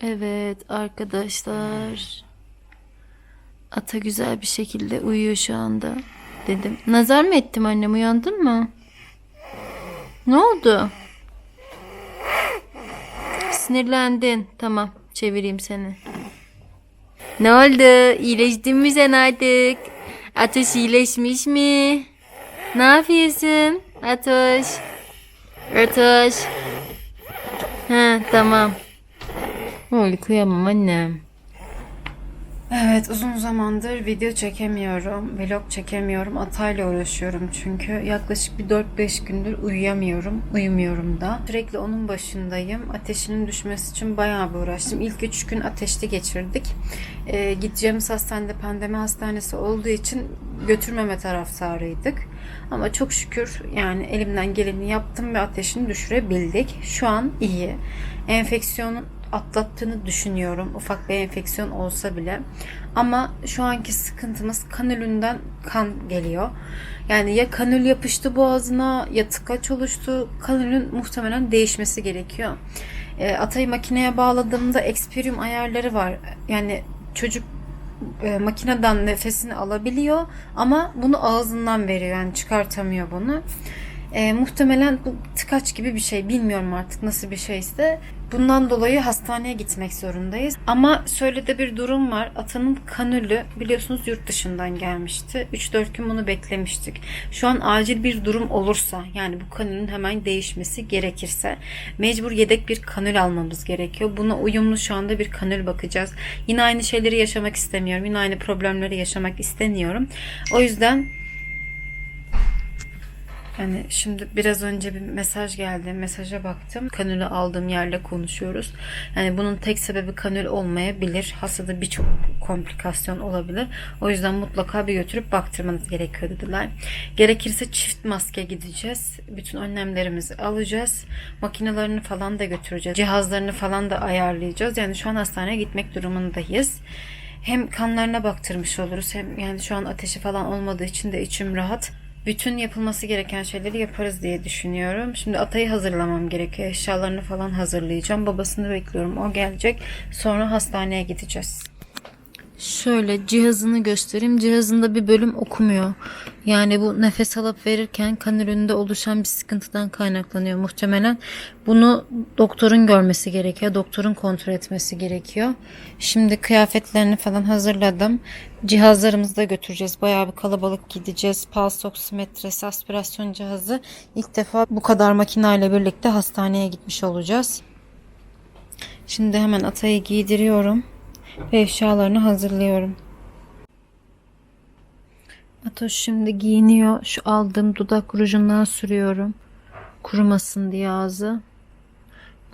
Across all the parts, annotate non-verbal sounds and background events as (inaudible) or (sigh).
Evet arkadaşlar. Ata güzel bir şekilde uyuyor şu anda. Dedim. Nazar mı ettim annem uyandın mı? Ne oldu? Sinirlendin. Tamam çevireyim seni. Ne oldu? İyileştin mi sen artık? Atoş iyileşmiş mi? Ne yapıyorsun? Atoş. Atoş. Ha tamam. Oy kıyamam annem. Evet uzun zamandır video çekemiyorum, vlog çekemiyorum. Atayla uğraşıyorum çünkü yaklaşık bir 4-5 gündür uyuyamıyorum, uyumuyorum da. Sürekli onun başındayım. Ateşinin düşmesi için bayağı bir uğraştım. İlk 3 gün ateşli geçirdik. Ee, gideceğimiz hastanede pandemi hastanesi olduğu için götürmeme taraftarıydık. Ama çok şükür yani elimden geleni yaptım ve ateşini düşürebildik. Şu an iyi. Enfeksiyonun atlattığını düşünüyorum. Ufak bir enfeksiyon olsa bile. Ama şu anki sıkıntımız kanülünden kan geliyor. Yani ya kanül yapıştı boğazına ya tıkaç oluştu. Kanülün muhtemelen değişmesi gerekiyor. E, Atayı makineye bağladığımda eksperium ayarları var. Yani çocuk e, makineden nefesini alabiliyor ama bunu ağzından veriyor yani çıkartamıyor bunu. E, muhtemelen bu tıkaç gibi bir şey bilmiyorum artık nasıl bir şeyse. Bundan dolayı hastaneye gitmek zorundayız. Ama şöyle de bir durum var. Atanın kanülü biliyorsunuz yurt dışından gelmişti. 3-4 gün bunu beklemiştik. Şu an acil bir durum olursa yani bu kanülün hemen değişmesi gerekirse mecbur yedek bir kanül almamız gerekiyor. Buna uyumlu şu anda bir kanül bakacağız. Yine aynı şeyleri yaşamak istemiyorum. Yine aynı problemleri yaşamak istemiyorum. O yüzden yani şimdi biraz önce bir mesaj geldi. Mesaja baktım. Kanülü aldığım yerle konuşuyoruz. Yani bunun tek sebebi kanül olmayabilir. Hastada birçok komplikasyon olabilir. O yüzden mutlaka bir götürüp baktırmanız gerekiyor dediler. Gerekirse çift maske gideceğiz. Bütün önlemlerimizi alacağız. Makinelerini falan da götüreceğiz. Cihazlarını falan da ayarlayacağız. Yani şu an hastaneye gitmek durumundayız hem kanlarına baktırmış oluruz hem yani şu an ateşi falan olmadığı için de içim rahat. Bütün yapılması gereken şeyleri yaparız diye düşünüyorum. Şimdi Atay'ı hazırlamam gerekiyor. Eşyalarını falan hazırlayacağım. Babasını bekliyorum. O gelecek. Sonra hastaneye gideceğiz. Şöyle cihazını göstereyim. Cihazında bir bölüm okumuyor. Yani bu nefes alıp verirken kanülünde oluşan bir sıkıntıdan kaynaklanıyor muhtemelen. Bunu doktorun görmesi gerekiyor. Doktorun kontrol etmesi gerekiyor. Şimdi kıyafetlerini falan hazırladım. Cihazlarımızı da götüreceğiz. Bayağı bir kalabalık gideceğiz. Pulse oksimetresi, aspirasyon cihazı. İlk defa bu kadar makineyle birlikte hastaneye gitmiş olacağız. Şimdi hemen Atay'ı giydiriyorum ve eşyalarını hazırlıyorum. Atoş şimdi giyiniyor. Şu aldığım dudak rujundan sürüyorum. Kurumasın diye ağzı.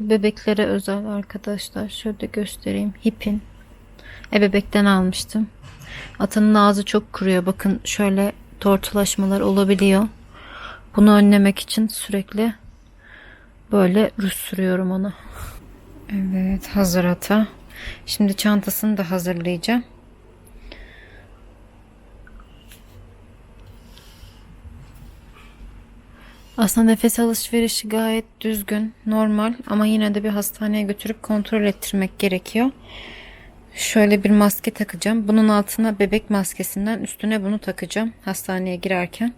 Bu bebeklere özel arkadaşlar. Şöyle göstereyim. Hipin. Ebebekten almıştım. Atanın ağzı çok kuruyor. Bakın şöyle tortulaşmalar olabiliyor. Bunu önlemek için sürekli böyle ruj sürüyorum ona. Evet hazır ata. Şimdi çantasını da hazırlayacağım. Aslında nefes alışverişi gayet düzgün, normal ama yine de bir hastaneye götürüp kontrol ettirmek gerekiyor. Şöyle bir maske takacağım. Bunun altına bebek maskesinden üstüne bunu takacağım hastaneye girerken.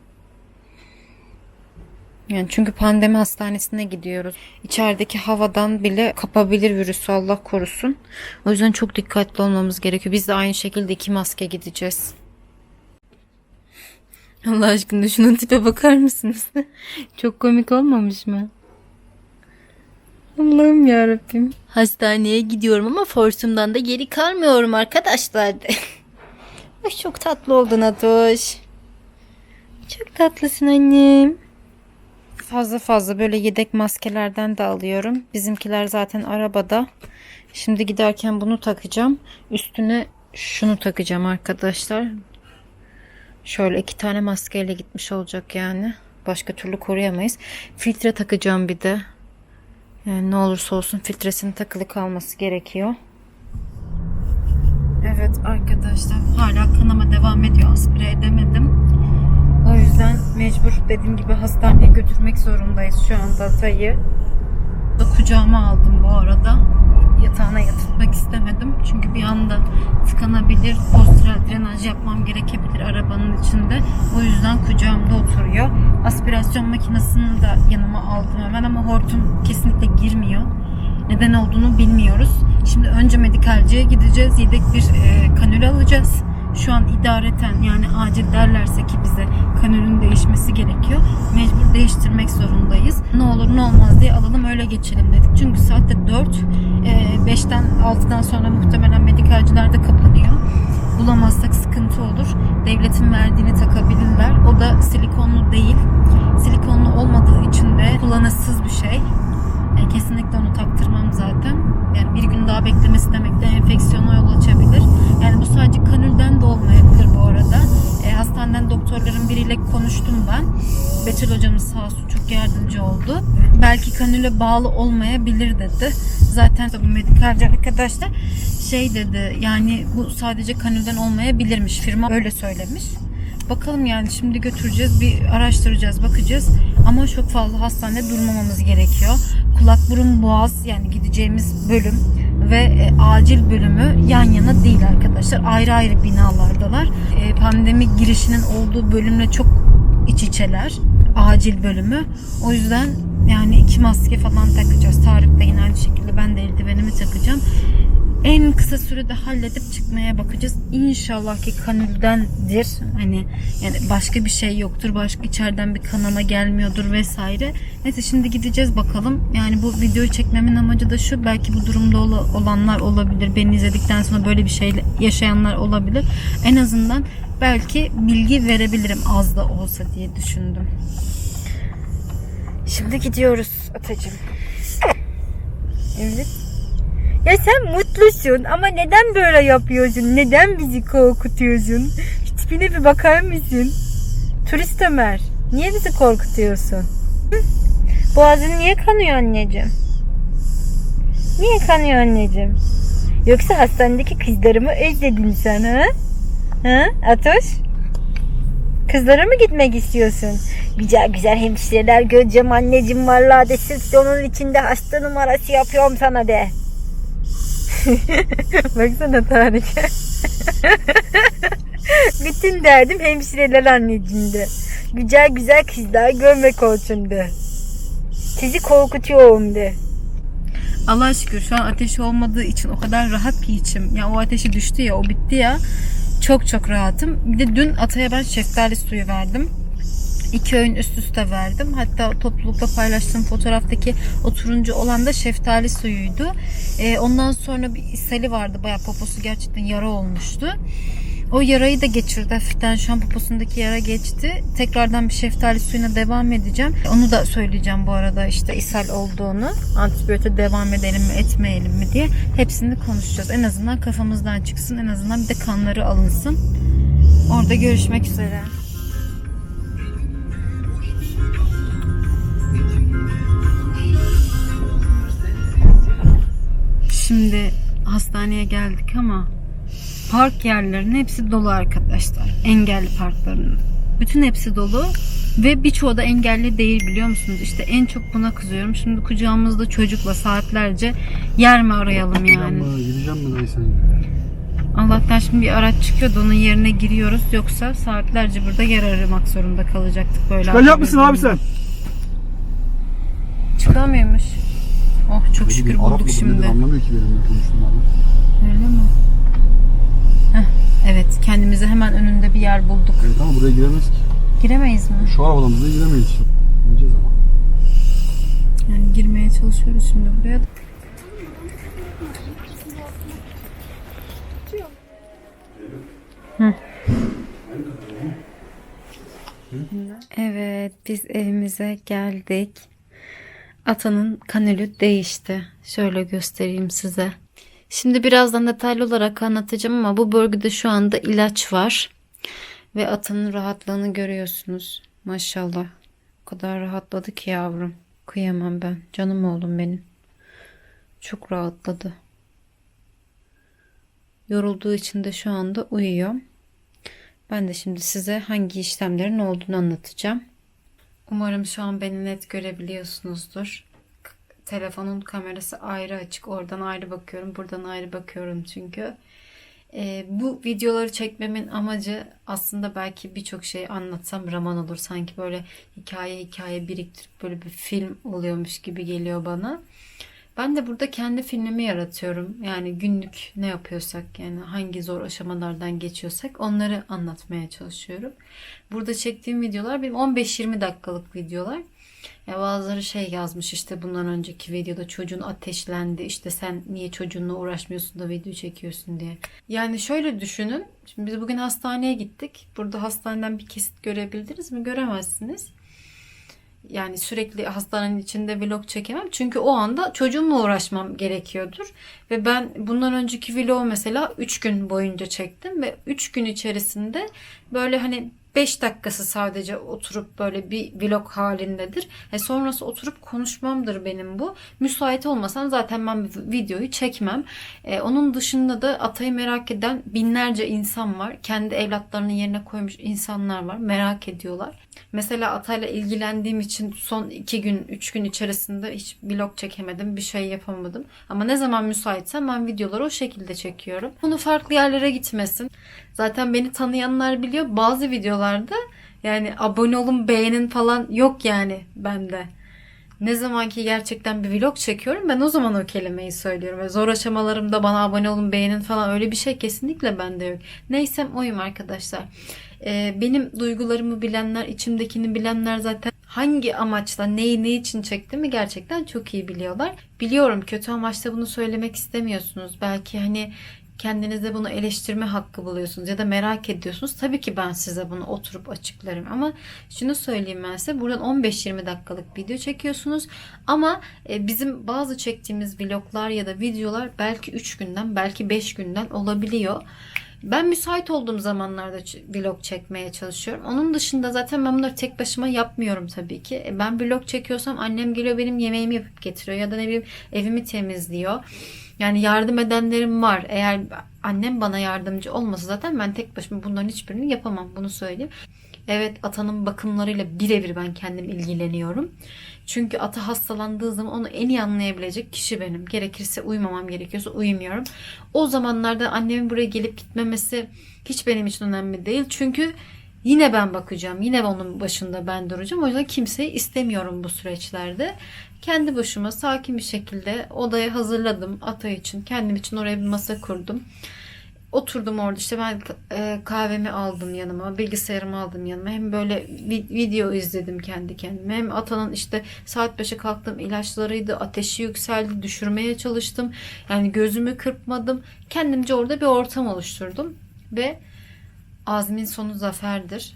Yani çünkü pandemi hastanesine gidiyoruz. İçerideki havadan bile kapabilir virüsü Allah korusun. O yüzden çok dikkatli olmamız gerekiyor. Biz de aynı şekilde iki maske gideceğiz. Allah aşkına şunun tipe bakar mısınız? (laughs) çok komik olmamış mı? Allah'ım yarabbim. Hastaneye gidiyorum ama forsumdan da geri kalmıyorum arkadaşlar. (laughs) Ay çok tatlı oldun Atoş. Çok tatlısın annem. Fazla fazla böyle yedek maskelerden de alıyorum. Bizimkiler zaten arabada. Şimdi giderken bunu takacağım. Üstüne şunu takacağım arkadaşlar. Şöyle iki tane maskeyle gitmiş olacak yani. Başka türlü koruyamayız. Filtre takacağım bir de. Yani ne olursa olsun filtresinin takılı kalması gerekiyor. Evet arkadaşlar hala kanama devam ediyor. Aspire edemedim. O yüzden mecbur dediğim gibi hastaneye götürmek zorundayız şu an Data'yı. Da kucağıma aldım bu arada. Yatağına yatırtmak istemedim. Çünkü bir anda tıkanabilir, postural drenaj yapmam gerekebilir arabanın içinde. O yüzden kucağımda oturuyor. Aspirasyon makinesini de yanıma aldım hemen ama hortum kesinlikle girmiyor. Neden olduğunu bilmiyoruz. Şimdi önce medikalciye gideceğiz. Yedek bir e, kanül alacağız. Şu an idareten yani acil derlerse ki bize kanülün değişmesi gerekiyor. Mecbur değiştirmek zorundayız. Ne olur ne olmaz diye alalım öyle geçelim dedik. Çünkü saatte 4. E, 5'ten 6'dan sonra muhtemelen medikalciler de kapanıyor. Bulamazsak sıkıntı olur. Devletin verdiğini takabilirler. O da silikonlu değil. Silikonlu olmadığı için de kullanışsız bir şey. E, kesinlikle onu taktırmam zaten. Yani bir gün daha beklemesi demek de enfeksiyona yol açabilir. Yani bu sadece kanülden de olmayabilir bu arada. E, hastaneden doktorların biriyle konuştum ben. Betül hocamız sağ olsun çok yardımcı oldu. Belki kanüle bağlı olmayabilir dedi. Zaten bu medikalci arkadaşlar şey dedi yani bu sadece kanülden olmayabilirmiş. Firma öyle söylemiş. Bakalım yani şimdi götüreceğiz bir araştıracağız bakacağız ama çok fazla hastanede durmamamız gerekiyor. Kulak burun boğaz yani gideceğimiz bölüm ve e, acil bölümü yan yana değil arkadaşlar ayrı ayrı binalardalar. E, pandemi girişinin olduğu bölümle çok iç içeler acil bölümü o yüzden yani iki maske falan takacağız. Tarık da yine aynı şekilde ben de eldivenimi takacağım en kısa sürede halledip çıkmaya bakacağız. İnşallah ki kanüldendir. Hani yani başka bir şey yoktur. Başka içeriden bir kanama gelmiyordur vesaire. Neyse şimdi gideceğiz bakalım. Yani bu videoyu çekmemin amacı da şu. Belki bu durumda ola- olanlar olabilir. Beni izledikten sonra böyle bir şey yaşayanlar olabilir. En azından belki bilgi verebilirim az da olsa diye düşündüm. Şimdi gidiyoruz Atacığım. Evet. Ya sen mutlusun ama neden böyle yapıyorsun? Neden bizi korkutuyorsun? Tipine bir bakar mısın? Turist Ömer. Niye bizi korkutuyorsun? Boğazın niye kanıyor anneciğim? Niye kanıyor anneciğim? Yoksa hastanedeki kızlarımı özledin sen ha? Ha Atoş? Kızlara mı gitmek istiyorsun? Güzel güzel hemşireler göreceğim anneciğim vallahi de sırf onun içinde hasta numarası yapıyorum sana de. (laughs) Baksana Tarık. (laughs) Bütün derdim hemşireler anneciğimde. Güzel güzel kızlar görmek olsun de. Sizi korkutuyorum de. Allah şükür şu an ateşi olmadığı için o kadar rahat ki içim. Ya o ateşi düştü ya o bitti ya. Çok çok rahatım. Bir de dün Atay'a ben şeftali suyu verdim. İki öğün üst üste verdim. Hatta toplulukta paylaştığım fotoğraftaki o turuncu olan da şeftali suyuydu. Ee, ondan sonra bir ishali vardı. Bayağı poposu gerçekten yara olmuştu. O yarayı da geçirdi hafiften. Şu an poposundaki yara geçti. Tekrardan bir şeftali suyuna devam edeceğim. Onu da söyleyeceğim bu arada işte ishal olduğunu. Antibiyote devam edelim mi etmeyelim mi diye. Hepsini konuşacağız. En azından kafamızdan çıksın. En azından bir de kanları alınsın. Orada görüşmek üzere. Şimdi hastaneye geldik ama park yerlerinin hepsi dolu arkadaşlar. Engelli parklarının. Bütün hepsi dolu ve birçoğu da engelli değil biliyor musunuz? İşte en çok buna kızıyorum. Şimdi kucağımızda çocukla saatlerce yer mi arayalım yani? Ben gideceğim mi dayı sen? Allah'tan şimdi bir araç çıkıyor da onun yerine giriyoruz. Yoksa saatlerce burada yer aramak zorunda kalacaktık böyle. Çıkacak mısın abi sen? Çıkamıyormuş. Oh çok şükür Arap bulduk mıdır şimdi. nedir anlamıyor ki benimle konuştuğum abi. Öyle mi? Heh, evet kendimize hemen önünde bir yer bulduk. Evet ama buraya giremez ki. Giremeyiz mi? Şu arabadan buraya giremeyiz şimdi. Gireceğiz ama. Yani girmeye çalışıyoruz şimdi buraya. Hı. Evet, biz evimize geldik. Atanın kanülü değişti. Şöyle göstereyim size. Şimdi birazdan detaylı olarak anlatacağım ama bu bölgede şu anda ilaç var. Ve atanın rahatlığını görüyorsunuz. Maşallah. O kadar rahatladı ki yavrum. Kıyamam ben. Canım oğlum benim. Çok rahatladı. Yorulduğu için de şu anda uyuyor. Ben de şimdi size hangi işlemlerin olduğunu anlatacağım. Umarım şu an beni net görebiliyorsunuzdur. Telefonun kamerası ayrı açık. Oradan ayrı bakıyorum. Buradan ayrı bakıyorum çünkü. Ee, bu videoları çekmemin amacı aslında belki birçok şey anlatsam roman olur. Sanki böyle hikaye hikaye biriktirip böyle bir film oluyormuş gibi geliyor bana. Ben de burada kendi filmimi yaratıyorum. Yani günlük ne yapıyorsak yani hangi zor aşamalardan geçiyorsak onları anlatmaya çalışıyorum. Burada çektiğim videolar benim 15-20 dakikalık videolar. Ya bazıları şey yazmış işte bundan önceki videoda çocuğun ateşlendi işte sen niye çocuğunla uğraşmıyorsun da video çekiyorsun diye. Yani şöyle düşünün. Şimdi biz bugün hastaneye gittik. Burada hastaneden bir kesit görebildiniz mi? Göremezsiniz. Yani sürekli hastanenin içinde vlog çekemem. Çünkü o anda çocuğumla uğraşmam gerekiyordur. Ve ben bundan önceki vlog mesela 3 gün boyunca çektim. Ve 3 gün içerisinde böyle hani 5 dakikası sadece oturup böyle bir vlog halindedir. E sonrası oturup konuşmamdır benim bu. Müsait olmasam zaten ben videoyu çekmem. E, onun dışında da Atay'ı merak eden binlerce insan var. Kendi evlatlarının yerine koymuş insanlar var. Merak ediyorlar. Mesela Atay'la ilgilendiğim için son 2 gün, 3 gün içerisinde hiç vlog çekemedim. Bir şey yapamadım. Ama ne zaman müsaitsem ben videoları o şekilde çekiyorum. Bunu farklı yerlere gitmesin. Zaten beni tanıyanlar biliyor. Bazı videolarda yani abone olun beğenin falan yok yani bende. Ne zaman ki gerçekten bir vlog çekiyorum ben o zaman o kelimeyi söylüyorum. Ve zor aşamalarımda bana abone olun beğenin falan öyle bir şey kesinlikle bende yok. Neysem oyum arkadaşlar. Ee, benim duygularımı bilenler, içimdekini bilenler zaten hangi amaçla, neyi ne için çektiğimi gerçekten çok iyi biliyorlar. Biliyorum kötü amaçla bunu söylemek istemiyorsunuz. Belki hani kendinize bunu eleştirme hakkı buluyorsunuz ya da merak ediyorsunuz. Tabii ki ben size bunu oturup açıklarım ama şunu söyleyeyim ben size buradan 15-20 dakikalık video çekiyorsunuz ama e, bizim bazı çektiğimiz vloglar ya da videolar belki 3 günden belki 5 günden olabiliyor. Ben müsait olduğum zamanlarda vlog çekmeye çalışıyorum. Onun dışında zaten ben bunları tek başıma yapmıyorum tabii ki. E, Ben vlog çekiyorsam annem geliyor benim yemeğimi yapıp getiriyor ya da ne bileyim evimi temizliyor. Yani yardım edenlerim var. Eğer annem bana yardımcı olmasa zaten ben tek başıma bunların hiçbirini yapamam. Bunu söyleyeyim. Evet atanın bakımlarıyla birebir ben kendim ilgileniyorum. Çünkü ata hastalandığı zaman onu en iyi anlayabilecek kişi benim. Gerekirse uyumamam gerekiyorsa uyumuyorum. O zamanlarda annemin buraya gelip gitmemesi hiç benim için önemli değil. Çünkü yine ben bakacağım. Yine onun başında ben duracağım. O yüzden kimseyi istemiyorum bu süreçlerde. Kendi başıma sakin bir şekilde odaya hazırladım ata için. Kendim için oraya bir masa kurdum. Oturdum orada işte ben e, kahvemi aldım yanıma, bilgisayarımı aldım yanıma. Hem böyle vi- video izledim kendi kendime. Hem Atan'ın işte saat 5'e kalktım ilaçlarıydı, ateşi yükseldi, düşürmeye çalıştım. Yani gözümü kırpmadım. Kendimce orada bir ortam oluşturdum. Ve azmin sonu zaferdir.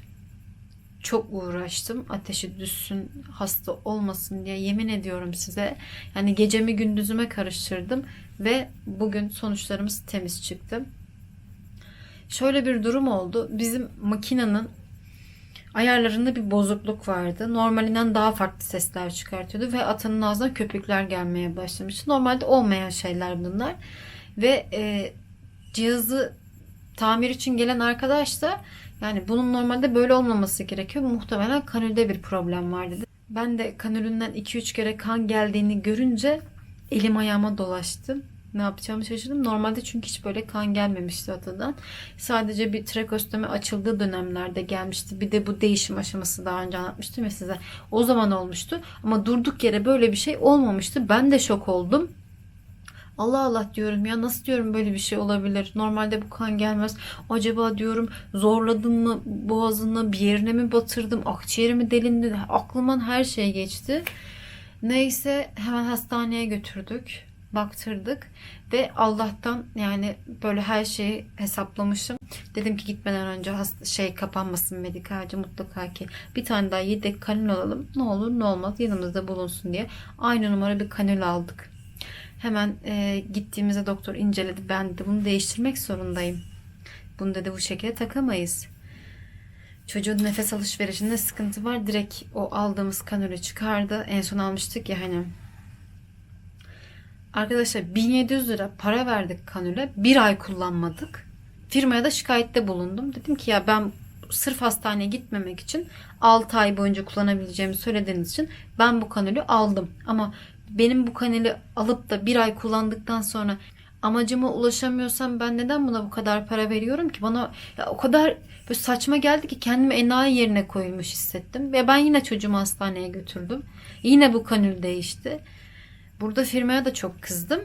Çok uğraştım. Ateşi düşsün, hasta olmasın diye yemin ediyorum size. Yani gecemi gündüzüme karıştırdım ve bugün sonuçlarımız temiz çıktı şöyle bir durum oldu. Bizim makinenin ayarlarında bir bozukluk vardı. Normalinden daha farklı sesler çıkartıyordu ve atanın ağzına köpükler gelmeye başlamıştı. Normalde olmayan şeyler bunlar. Ve e, cihazı tamir için gelen arkadaş da yani bunun normalde böyle olmaması gerekiyor. Muhtemelen kanülde bir problem var dedi. Ben de kanülünden 2-3 kere kan geldiğini görünce elim ayağıma dolaştı. Ne yapacağımı şaşırdım. Normalde çünkü hiç böyle kan gelmemişti atadan. Sadece bir trakostomi açıldığı dönemlerde gelmişti. Bir de bu değişim aşaması daha önce anlatmıştım ya size. O zaman olmuştu. Ama durduk yere böyle bir şey olmamıştı. Ben de şok oldum. Allah Allah diyorum ya nasıl diyorum böyle bir şey olabilir. Normalde bu kan gelmez. Acaba diyorum zorladım mı boğazını bir yerine mi batırdım akciğeri mi delindi. Aklımdan her şey geçti. Neyse hemen hastaneye götürdük. Baktırdık ve Allah'tan yani böyle her şeyi hesaplamışım. Dedim ki gitmeden önce hasta, şey kapanmasın medikalci mutlaka ki bir tane daha yedek kanül alalım. Ne olur ne olmaz yanımızda bulunsun diye. Aynı numara bir kanül aldık. Hemen e, gittiğimizde doktor inceledi. Ben de bunu değiştirmek zorundayım. Bunu dedi bu şekilde takamayız. Çocuğun nefes alışverişinde sıkıntı var. Direkt o aldığımız kanülü çıkardı. En son almıştık ya hani. Arkadaşlar 1700 lira para verdik kanüle. Bir ay kullanmadık. Firmaya da şikayette bulundum. Dedim ki ya ben sırf hastaneye gitmemek için 6 ay boyunca kullanabileceğimi söylediğiniz için ben bu kanülü aldım. Ama benim bu kanülü alıp da bir ay kullandıktan sonra amacıma ulaşamıyorsam ben neden buna bu kadar para veriyorum ki? Bana ya o kadar böyle saçma geldi ki kendimi enayi yerine koymuş hissettim. Ve ben yine çocuğumu hastaneye götürdüm. Yine bu kanül değişti. Burada firmaya da çok kızdım.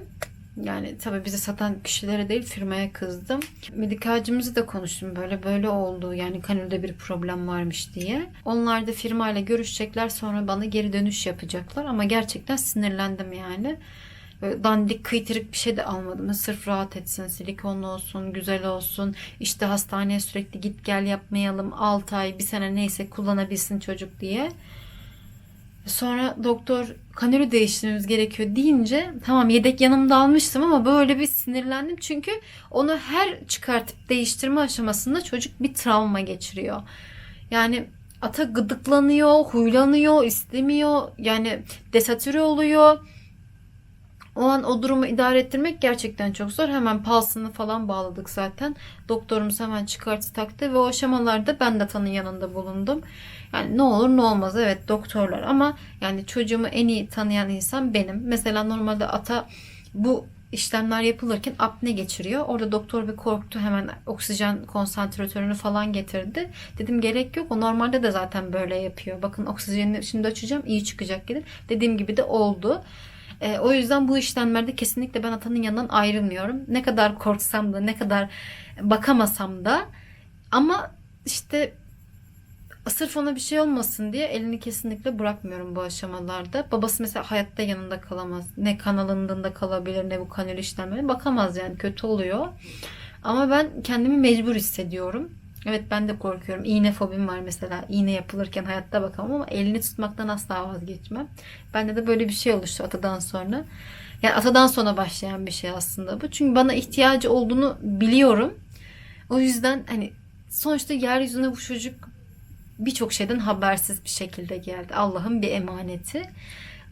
Yani tabii bizi satan kişilere değil firmaya kızdım. Medikalcimizi de konuştum böyle böyle oldu yani kanülde bir problem varmış diye. Onlar da firmayla görüşecekler sonra bana geri dönüş yapacaklar ama gerçekten sinirlendim yani. Böyle dandik kıytırık bir şey de almadım. Sırf rahat etsin, silikonlu olsun, güzel olsun. İşte hastaneye sürekli git gel yapmayalım. 6 ay, bir sene neyse kullanabilsin çocuk diye. Sonra doktor kanülü değiştirmemiz gerekiyor deyince tamam yedek yanımda almıştım ama böyle bir sinirlendim. Çünkü onu her çıkartıp değiştirme aşamasında çocuk bir travma geçiriyor. Yani ata gıdıklanıyor, huylanıyor, istemiyor. Yani desatüre oluyor. O an o durumu idare ettirmek gerçekten çok zor. Hemen palsını falan bağladık zaten. Doktorumuz hemen çıkarttı taktı ve o aşamalarda ben de atanın yanında bulundum. Yani ne olur ne olmaz evet doktorlar ama yani çocuğumu en iyi tanıyan insan benim. Mesela normalde ata bu işlemler yapılırken apne geçiriyor. Orada doktor bir korktu hemen oksijen konsantratörünü falan getirdi. Dedim gerek yok o normalde de zaten böyle yapıyor. Bakın oksijenini şimdi açacağım iyi çıkacak dedim. Dediğim gibi de oldu. E, o yüzden bu işlemlerde kesinlikle ben atanın yanından ayrılmıyorum. Ne kadar korksam da ne kadar bakamasam da ama işte sırf ona bir şey olmasın diye elini kesinlikle bırakmıyorum bu aşamalarda. Babası mesela hayatta yanında kalamaz. Ne kanalında kalabilir ne bu kanal işlemleri. Bakamaz yani kötü oluyor. Ama ben kendimi mecbur hissediyorum. Evet ben de korkuyorum. İğne fobim var mesela. İğne yapılırken hayatta bakamam ama elini tutmaktan asla vazgeçmem. Bende de böyle bir şey oluştu atadan sonra. Yani atadan sonra başlayan bir şey aslında bu. Çünkü bana ihtiyacı olduğunu biliyorum. O yüzden hani sonuçta yeryüzüne bu çocuk birçok şeyden habersiz bir şekilde geldi. Allah'ın bir emaneti.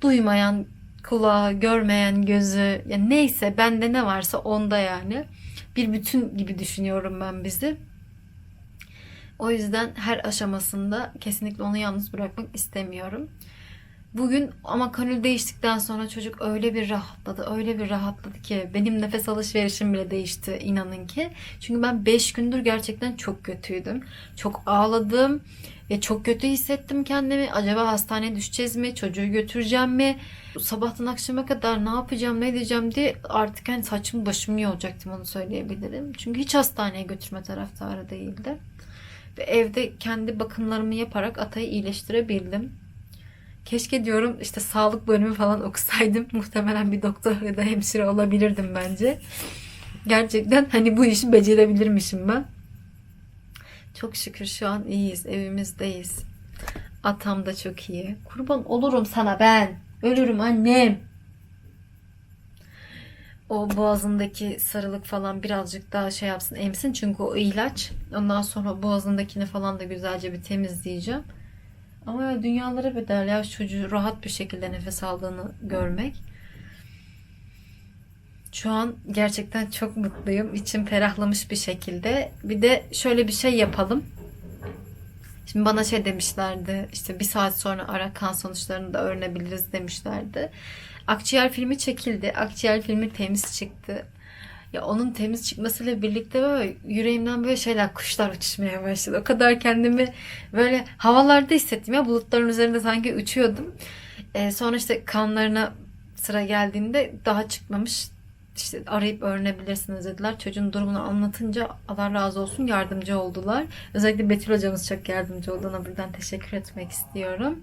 Duymayan kulağı, görmeyen gözü, yani neyse bende ne varsa onda yani. Bir bütün gibi düşünüyorum ben bizi. O yüzden her aşamasında kesinlikle onu yalnız bırakmak istemiyorum. Bugün ama kanül değiştikten sonra çocuk öyle bir rahatladı, öyle bir rahatladı ki benim nefes alışverişim bile değişti inanın ki. Çünkü ben 5 gündür gerçekten çok kötüydüm. Çok ağladım ve çok kötü hissettim kendimi. Acaba hastaneye düşeceğiz mi? Çocuğu götüreceğim mi? Sabahtan akşama kadar ne yapacağım, ne edeceğim diye artık hani saçım başımı yolacaktım onu söyleyebilirim. Çünkü hiç hastaneye götürme taraftarı değildi. Ve evde kendi bakımlarımı yaparak Atay'ı iyileştirebildim. Keşke diyorum işte sağlık bölümü falan okusaydım. (laughs) Muhtemelen bir doktor ya da hemşire olabilirdim bence. Gerçekten hani bu işi becerebilirmişim ben. Çok şükür şu an iyiyiz. Evimizdeyiz. Atam da çok iyi. Kurban olurum sana ben. Ölürüm annem. O boğazındaki sarılık falan birazcık daha şey yapsın emsin. Çünkü o ilaç. Ondan sonra boğazındakini falan da güzelce bir temizleyeceğim. Ama ya dünyalara bedel ya çocuğu rahat bir şekilde nefes aldığını görmek. Şu an gerçekten çok mutluyum. İçim ferahlamış bir şekilde. Bir de şöyle bir şey yapalım. Şimdi bana şey demişlerdi. işte bir saat sonra ara kan sonuçlarını da öğrenebiliriz demişlerdi. Akciğer filmi çekildi. Akciğer filmi temiz çıktı. Ya onun temiz çıkmasıyla birlikte böyle yüreğimden böyle şeyler kuşlar uçuşmaya başladı. O kadar kendimi böyle havalarda hissettim ya bulutların üzerinde sanki uçuyordum. Ee, sonra işte kanlarına sıra geldiğinde daha çıkmamış. İşte arayıp öğrenebilirsiniz dediler. Çocuğun durumunu anlatınca Allah razı olsun yardımcı oldular. Özellikle Betül hocamız çok yardımcı oldu. Ona buradan teşekkür etmek istiyorum.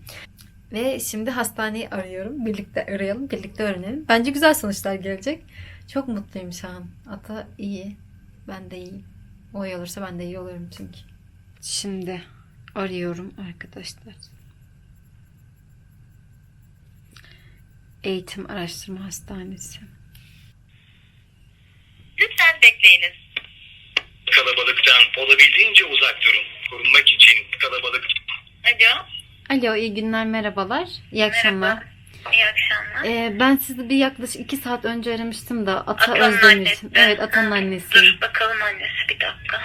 Ve şimdi hastaneyi arıyorum. Birlikte arayalım, birlikte öğrenelim. Bence güzel sonuçlar gelecek. Çok mutluyum şu an. Ata iyi. Ben de iyiyim. O iyi olursa ben de iyi olurum çünkü. Şimdi arıyorum arkadaşlar. Eğitim Araştırma Hastanesi. Lütfen bekleyiniz. Kalabalıktan olabildiğince uzak durun. Korunmak için kalabalık Alo. Alo, iyi günler, merhabalar. İyi akşamlar. İyi akşamlar. Ee, ben sizi bir yaklaşık iki saat önce aramıştım da Ata Atanın Özdemir. annesi. Evet, Atanın annesi. Dur bakalım annesi bir dakika.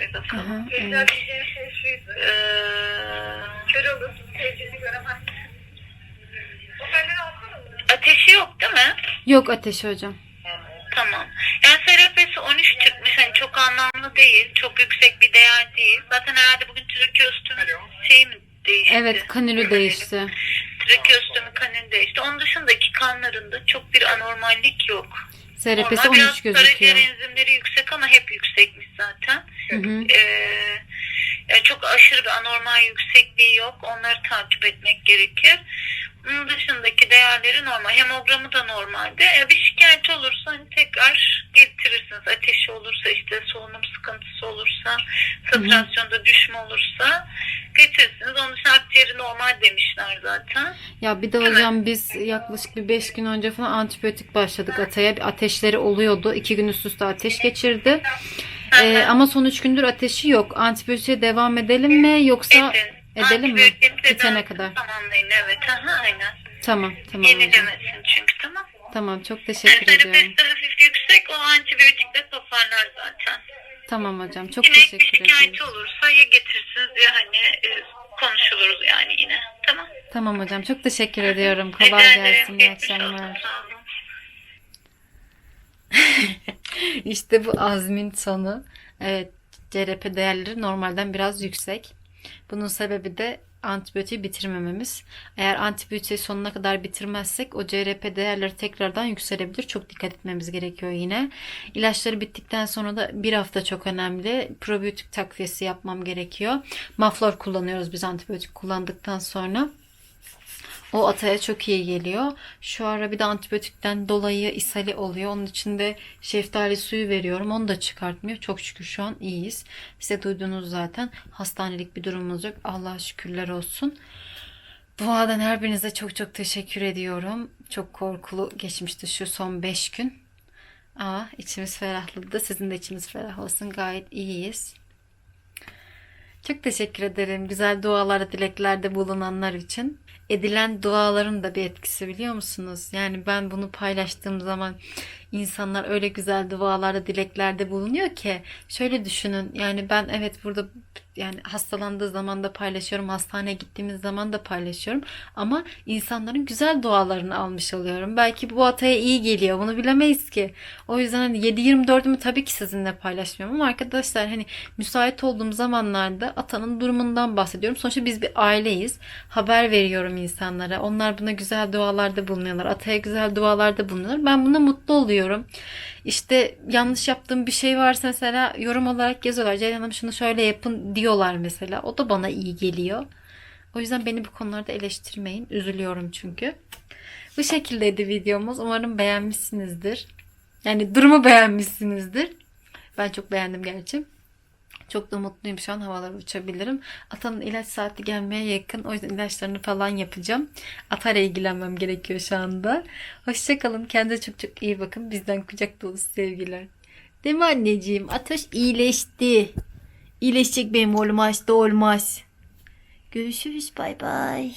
bir bakalım. Aha, evet. Söyleyeceğim şey şuydu. Ee, kör olursun, sevdiğini göremezsin. Ateşi yok değil mi? Yok ateşi hocam. Tamam. Yani SRP'si 13 çıkmış. Hani çok anlamlı değil. Çok yüksek bir değer değil. Zaten herhalde bugün trakeostüm şeyi mi değişti? Evet kanülü değişti. Trakeostomi kanül değişti. Onun dışındaki kanlarında çok bir anormallik yok. SRP'si Normal, 13 biraz gözüküyor. karaciğer enzimleri yüksek ama hep yüksekmiş zaten. Hı hı. Ee, yani çok aşırı bir anormal yüksekliği yok. Onları takip etmek gerekir. Bunun dışındaki değerleri normal. Hemogramı da normalde. Ee, bir şikayet olursa hani tekrar getirirsiniz. Ateşi olursa işte solunum sıkıntısı olursa satürasyonda düşme olursa getirirsiniz. Onun için akciğeri normal demişler zaten. Ya bir de hocam biz yaklaşık bir 5 gün önce falan antibiyotik başladık Atay'a. Bir ateşleri oluyordu. 2 gün üst üste ateş geçirdi. Ee, ama son 3 gündür ateşi yok. Antibiyotiğe devam edelim mi yoksa Edin. Edelim mi? Bitene kadar. Tamamlayın evet. Aha, aynen. Tamam tamam. Yenilemesin çünkü tamam. Tamam çok Yani teşekkür ediyorum. terapist hafif yüksek o antibiyotikle toparlar zaten. Tamam hocam çok yine ek bir teşekkür ederim. şikayeti olursa ya getirirsiniz ya hani e, konuşuluruz yani yine. Tamam. Tamam hocam çok teşekkür ediyorum. Rica Kolay ederim. gelsin. İyi akşamlar. (laughs) İşte bu azmin sonu. Evet, CRP değerleri normalden biraz yüksek. Bunun sebebi de antibiyotiği bitirmememiz. Eğer antibiyotiği sonuna kadar bitirmezsek o CRP değerleri tekrardan yükselebilir. Çok dikkat etmemiz gerekiyor yine. İlaçları bittikten sonra da bir hafta çok önemli. Probiyotik takviyesi yapmam gerekiyor. Maflor kullanıyoruz biz antibiyotik kullandıktan sonra. O ataya çok iyi geliyor. Şu ara bir de antibiyotikten dolayı ishali oluyor. Onun için de şeftali suyu veriyorum. Onu da çıkartmıyor. Çok şükür şu an iyiyiz. Size duydunuz zaten. Hastanelik bir durumumuz yok. Allah'a şükürler olsun. Duadan her birinize çok çok teşekkür ediyorum. Çok korkulu geçmişti şu son 5 gün. Ama içimiz ferahladı. Sizin de içiniz ferah olsun. Gayet iyiyiz. Çok teşekkür ederim güzel dualarda, dileklerde bulunanlar için. Edilen duaların da bir etkisi biliyor musunuz? Yani ben bunu paylaştığım zaman insanlar öyle güzel dualarda, dileklerde bulunuyor ki şöyle düşünün. Yani ben evet burada yani hastalandığı zaman da paylaşıyorum, hastaneye gittiğimiz zaman da paylaşıyorum ama insanların güzel dualarını almış oluyorum. Belki bu ataya iyi geliyor. Bunu bilemeyiz ki. O yüzden hani 7-24'ümü tabii ki sizinle paylaşmıyorum ama arkadaşlar hani müsait olduğum zamanlarda atanın durumundan bahsediyorum. Sonuçta biz bir aileyiz. Haber veriyorum insanlara. Onlar buna güzel dualarda bulunuyorlar. Ataya güzel dualarda bulunuyorlar. Ben buna mutlu oluyorum. İşte yanlış yaptığım bir şey varsa mesela yorum olarak yazıyorlar. Ceylan Hanım şunu şöyle yapın diyorlar mesela. O da bana iyi geliyor. O yüzden beni bu konularda eleştirmeyin. Üzülüyorum çünkü. Bu şekildeydi videomuz. Umarım beğenmişsinizdir. Yani durumu beğenmişsinizdir. Ben çok beğendim gerçi. Çok da mutluyum şu an havalara uçabilirim. Atanın ilaç saati gelmeye yakın. O yüzden ilaçlarını falan yapacağım. Atayla ilgilenmem gerekiyor şu anda. Hoşçakalın. Kendinize çok çok iyi bakın. Bizden kucak dolusu sevgiler. Değil mi anneciğim? Ateş iyileşti. İyileşecek benim olmaz da olmaz. Görüşürüz. Bay bay.